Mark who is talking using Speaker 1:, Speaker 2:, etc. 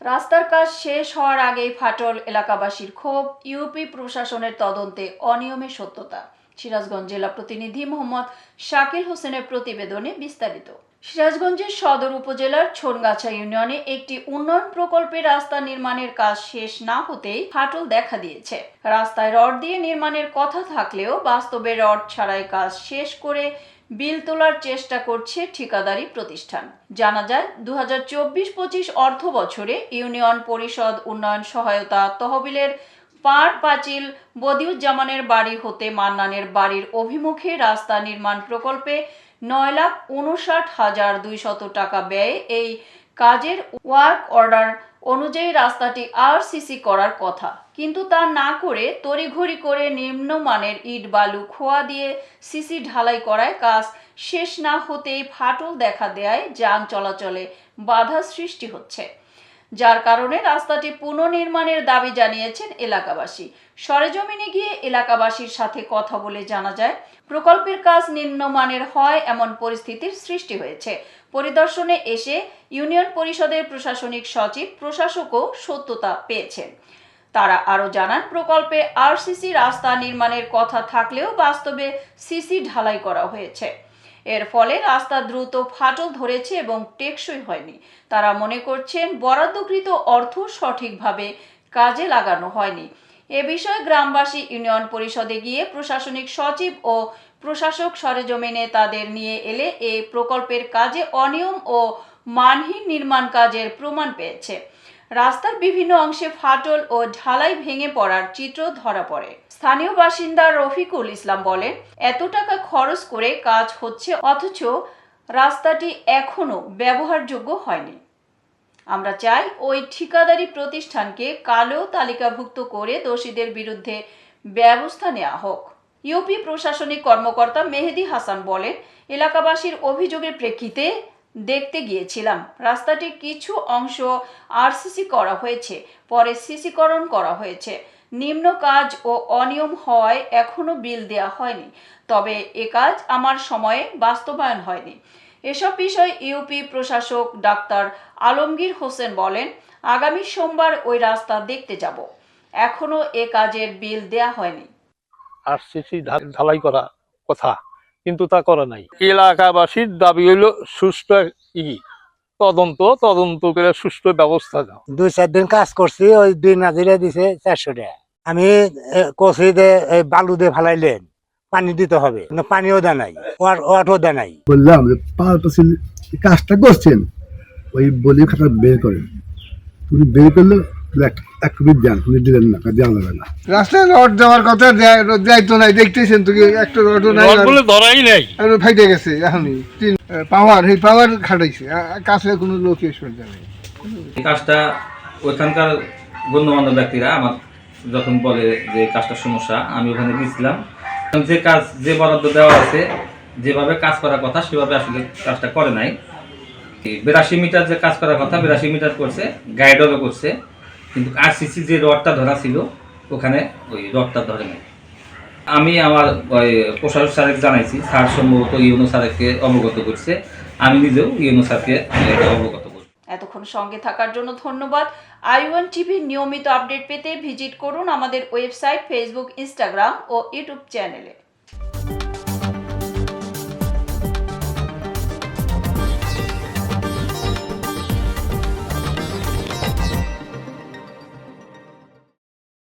Speaker 1: রাস্তার কাজ শেষ হওয়ার আগেই ফাটল এলাকাবাসীর ক্ষোভ। ইউপি প্রশাসনের তদন্তে অনিয়মে সত্যতা। সিরাজগঞ্জ জেলা প্রতিনিধি মোহাম্মদ শাকিল হোসেনের প্রতিবেদনে বিস্তারিত। সিরাজগঞ্জের সদর উপজেলার ছোনগাছা ইউনিয়নে একটি উন্নয়ন প্রকল্পে রাস্তা নির্মাণের কাজ শেষ না হতেই ফাটল দেখা দিয়েছে। রাস্তায় রড দিয়ে নির্মাণের কথা থাকলেও বাস্তবে রড ছাড়াই কাজ শেষ করে বিল তোলার চেষ্টা করছে ঠিকাদারি প্রতিষ্ঠান। জানা যায় দু হাজার চব্বিশ পঁচিশ অর্থ বছরে ইউনিয়ন পরিষদ উন্নয়ন সহায়তা তহবিলের পার পাঁচিল বদিউজ্জামানের বাড়ি হতে মান্নানের বাড়ির অভিমুখে রাস্তা নির্মাণ প্রকল্পে নয় লাখ উনষাট হাজার দুইশত টাকা ব্যয়ে এই কাজের ওয়ার্ক অর্ডার অনুযায়ী রাস্তাটি আরসিসি করার কথা। কিন্তু তা না করে তড়িঘড়ি করে নিম্নমানের ইট বালু খোয়া দিয়ে সিসি ঢালাই করায় কাজ শেষ না হতেই ফাটল দেখা দেয় যান চলাচলে বাধা সৃষ্টি হচ্ছে। যার কারণে রাস্তাটি পুনর্নির্মাণের দাবি জানিয়েছেন এলাকাবাসী। সরেজমিনে গিয়ে এলাকাবাসীর সাথে কথা বলে জানা যায়, প্রকল্পের কাজ নিম্নমানের হয় এমন পরিস্থিতির সৃষ্টি হয়েছে। পরিদর্শনে এসে ইউনিয়ন পরিষদের প্রশাসনিক সচিব, প্রশাসকও সত্যতা পেয়েছেন। তারা আরও জানান, প্রকল্পে আরসিসি রাস্তা নির্মাণের কথা থাকলেও বাস্তবে সিসি ঢালাই করা হয়েছে। এর ফলে রাস্তা দ্রুত ফাটল ধরেছে এবং টেকসই হয়নি। তারা মনে করছেন বরাদ্দকৃত অর্থ সঠিকভাবে কাজে লাগানো হয়নি। এ বিষয়ে গ্রামবাসী ইউনিয়ন পরিষদে গিয়ে প্রশাসনিক সচিব ও প্রশাসক সরেজমিনে তাদের নিয়ে এলে এই প্রকল্পের কাজে অনিয়ম ও মানহীন নির্মাণ কাজের প্রমাণ পেয়েছে। রাস্তার বিভিন্ন অংশে ফাটল ও ঢালাই ভেঙে পড়ার চিত্র ধরা পড়ে। স্থানীয় বাসিন্দা রফিকুল ইসলাম বলেন, এত টাকা খরচ করে কাজ হচ্ছে, অথচ রাস্তাটি এখনও ব্যবহারযোগ্য হয়নি। আমরা চাই ওই ঠিকাদারি প্রতিষ্ঠানকে কালো তালিকাভুক্ত করে দোষীদের বিরুদ্ধে ব্যবস্থা নেওয়া হোক। ইউপি প্রশাসনিক কর্মকর্তা মেহেদি হাসান বলেন, এলাকাবাসীর অভিযোগের প্রেক্ষিতে দেখতে গিয়েছিলাম। রাস্তাটির কিছু অংশ আরসিসি করা হয়েছে, পরে সিসিকরণ করা হয়েছে। নিম্ন কাজ ও অনিয়ম হওয়ায় এখনও বিল দেওয়া হয়নি, তবে এ কাজ আমার সময়ে বাস্তবায়ন হয়নি। এসব বিষয়ে ইউপি প্রশাসক ডাক্তার আলমগীর হোসেন বলেন, আগামী সোমবার ওই রাস্তা দেখতে যাব। এখনও এ কাজের বিল দেয়া হয়নি।
Speaker 2: আর সিসি ঢালাই করা কথা কিন্তু তা করা নাই। এলাকাবাসীর দাবি হইল সুস্থ ই তদন্ত তদন্ত করে সুস্থ ব্যবস্থা দাও
Speaker 3: দুই চার দিন কাজ করছি ওই দুই নাজিরা দিছে চারশো টাকা। আমি কষি দে বালু দিয়ে ফালাইলেন পানি দিতে হবে পানিও দেয় নাই ওয়াটও দেয় নাই।
Speaker 4: বললাম যে কাজটা করছেন ওই বলি খাতা বের করেন। উনি বের করলে এক- এক দেন উনি দিলেন না দেওয়া যাবে না।
Speaker 5: রাস্তায় রড দেওয়ার কথা দেয়- দেয়তো নাই দেখতেছেন তো একটা রডও নাই
Speaker 2: রড ধরাই নাই।
Speaker 5: ফাইটে গেছে এখনই। তিন পাওয়ার এই পাওয়ার খাটাইছে কাছে কোনো লোক এসে জানে
Speaker 6: এই কাজটা ওইখানকার গণ্যমান্য ব্যক্তিরা আমার যখন বলে যে কাজটার সমস্যা আমি ওখানে গিয়েছিলাম যে কাজ যে বরাদ্দ দেওয়া আছে যেভাবে কাজ করার কথা সেভাবে আসলে কাজটা করে নাই। বিরাশি মিটার যে কাজ করার কথা বিরাশি মিটার করছে গাইডরও করছে। কিন্তু আর আরসিসি যে রডটা ধরা ছিল, ওখানে ওই রডটা ধরে নাই। আমি আমার, ওই প্রশাসক স্যারকে জানাইছি, স্যার সম্ভবত ইউনো স্যারকে অবগত করছে। আমি নিজেও ইউনো স্যারকে অবগত
Speaker 1: এতক্ষণ সঙ্গে থাকার জন্য ধন্যবাদ। আই ওয়ান টিভির নিয়মিত আপডেট পেতে ভিজিট করুন আমাদের ওয়েবসাইট, ফেসবুক, ইনস্টাগ্রাম ও ইউটিউব চ্যানেলে।